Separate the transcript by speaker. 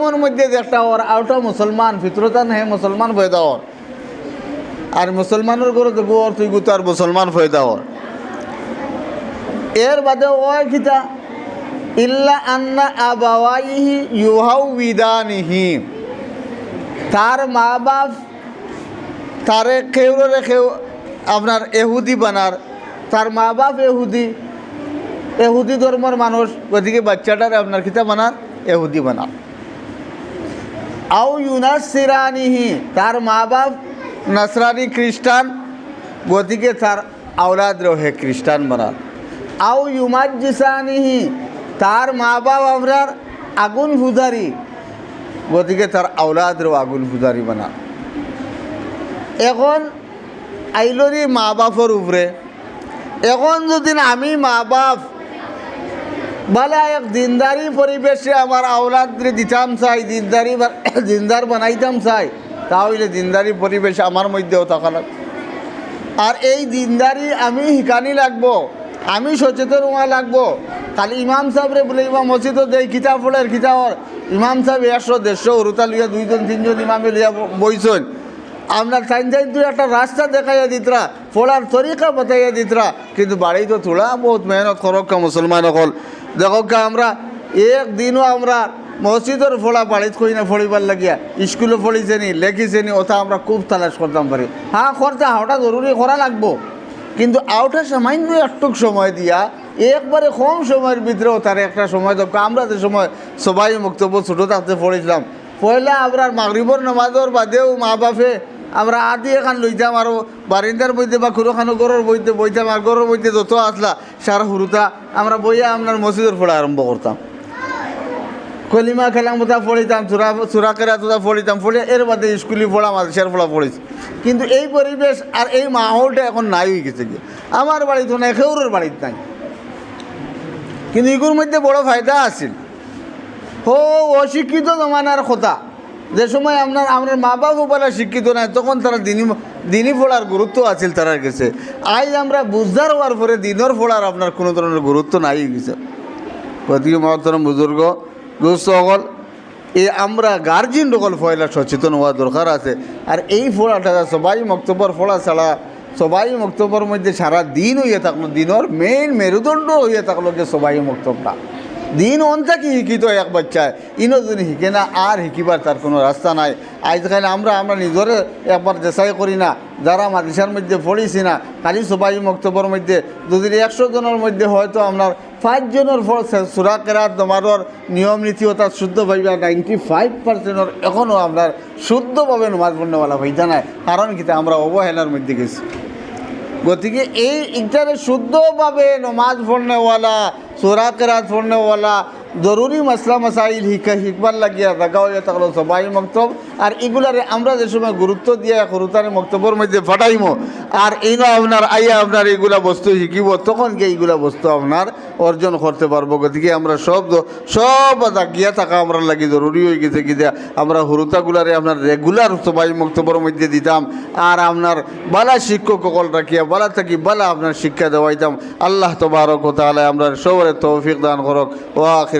Speaker 1: মন মধ্যে যে একটা ওর আউটা মুসলমান ফিতরতান হে মুসলমান ফয়দা ওর আর মুসলমানের ঘরে তো গোর তুই গুতো আর মুসলমান ফয়দা ওর এর বাদে ওই খিতা ইল্লা আন্না আবাওয়াইহি ইউহাউ বিদানিহি তার মা বাপ তারে কেউ আপনার এহুদি বানার। তার মা বাপ এহুদি। এহুদি ধর্মের মানুষ গতিকে বাচ্চাটারে আপনার খিতা বানার? এহুদি বানার। আও ইউনাসিরানিহি তার মা বাপ নাসরানি খ্রিস্টান, গতিকে তার আওলাদ রহে খ্রিস্টান বানার আও ইউমাজিসানিহি তার মা বাপ আপনার আগুন পূজারি গতিকে তার আওলাদ রো আগুন পূজারি বানার এখন আইলরি মা বাপর উপরে এখন যদি আমি মা বাপ বলে এক দিনদারি পরিবেশে আমার আওলাদরে দিতাম চাই, দিনদারি দিনদার বানাইতাম চাই, তাহলে দিনদারি পরিবেশ আমার মধ্যেও থাকা লাগবে আর এই দিনদারি আমি শিকানি লাগবো, আমি সচেতন হওয়া লাগবো। খালি ইমাম সাহেবরে বলে ইমাম মসজিদও দেয় কিতাব পড়ের কিতাবর ইমাম সাহেব একশো, দেড়শো হরুতা লিয়া দুইজন, তিনজন ইমামে লিয়া বইছেন। আপনার টাইম তুই একটা রাস্তা দেখাইয়া দিতরা পড়ার তরিকা বাতাইয়া দিতরা, কিন্তু বাড়ি তো তোলা বহুত মেহনত করক্কা মুসলমান অকল। দেখক্কা আমরা একদিনও আমরা মসজিদের ফোড়া বাড়িত কই না ফড়িবার লাগিয়া, স্কুলে ফড়িছে নি লেখিছে নি ওটা আমরা খুব তালাশ করতাম পারি। হ্যাঁ খরচা হওয়াটা জরুরি করা লাগবো। কিন্তু আউটা সামান্য একটুক সময় দিয়া, একবারে কম সময়ের ভিতরেও তার একটা সময় তো আমরা যে সময় সবাই মুক্তব্য ছোটো থাকতে পড়েছিলাম, পয়লা আমরা মাগরিবর নামাজর বাদেও মা বাপে আমরা আদি এখান লইতাম আর বারিন্দার বইতে বা খুরোখানো গরুর বইতে বইতাম আর গরুর বইতে যত আসলা সারা হুরুতা আমরা বইয়া আপনার মসজিদের ফোড়া আরম্ভ করতাম কলিমা খেলাম বোধা পড়িতাম চূড়া চূড়া কেরা তোরা পড়িতাম পড়ে এর বাদে স্কুলে পড়া মাদ্রাসার পড়া পড়েছি কিন্তু এই পরিবেশ আর এই মাহলটা এখন নাই হয়ে গেছে কি? আমার বাড়িতে নাই খেউরের বাড়িতে নাই। কিন্তু এগুলোর মধ্যে বড় ফায়দা আছিল। হো, অশিক্ষিত জমানার কথা। যে সময় আপনার আপনার মা বাপও বলা শিক্ষিত নাই, তখন তারা দিনী দিনী পড়ার গুরুত্ব আছিল তারার কাছে। আজ আমরা বুঝদার হওয়ার পরে দিনের পড়ার আপনার কোনো ধরনের গুরুত্ব নাই গেছে। গতিকে মহতরম বুজুর্গ, দুস্থ সকল আমরা গার্জিয়ান সকল ফয়লা সচেতন হওয়া দরকার আছে। আর এই ফোড়াটা সবাই মক্তব্যর ফোড়া ছাড়া, সবাই মক্তব্যর মধ্যে সারা দিন হইয়া থাকল, দিনের মেইন মেরুদণ্ড হইয়া থাকল যে সবাই মক্তবটা দিন অন্তা কি শিক্ষিত এক বাচ্চায় ইনো যদি শিখে না, আর শিকিবার তার কোনো রাস্তা নাই। আজকাল আমরা আমরা নিজরে একবার চেষ্টাই করি না। যারা মাদ্রাসার মধ্যে পড়িছি না, খালি সবাই মক্তব্যর মধ্যে। যদি একশো জনের মধ্যে হয়তো আপনার পাঁচজনের ফল সুরা কেরাত নমাজর নিয়ম নীতি অর্থাৎ শুদ্ধ ভাইবা নাইনটি ফাইভ পার্সেন্টের এখনও আপনার শুদ্ধভাবে নমাজ পড়নেওয়ালা হইতা নাই। কারণ কি আমরা অবহেলার মধ্যে গেছি। গতিকে এই ইটারে শুদ্ধভাবে নমাজ পড়নেওয়ালা সুরা কেরাত পড়নেওয়ালা জরুরি মশলা মশাইল, শিক্ষা শিখবার লাগিয়া হইয়া থাকল, সবাই মক্তব। আর এগুলারে আমরা যে সময় গুরুত্ব দিয়া গুরুতারে মক্তব্যর মধ্যে ফাটাইমো, আর এইনো আপনার আইয়া আপনার এইগুলা বস্তু শিখিব তখন গিয়ে এইগুলা বস্তু আপনার অর্জন করতে পারব? গতিকে আমরা সব সব গিয়া থাকা আমরা লাগি জরুরি হয়ে গেছে কি আমরা হুরুতাগুলারে আপনার রেগুলার সবাই মক্তব্যর মধ্যে দিতাম, আর আপনার বালা শিক্ষক সকল রাখিয়া বালা থাকি বালা আপনার শিক্ষা দেওয়াইতাম। আল্লাহ তবারক তাহলে আমরা সবরে তৌফিক দান করক ও আখির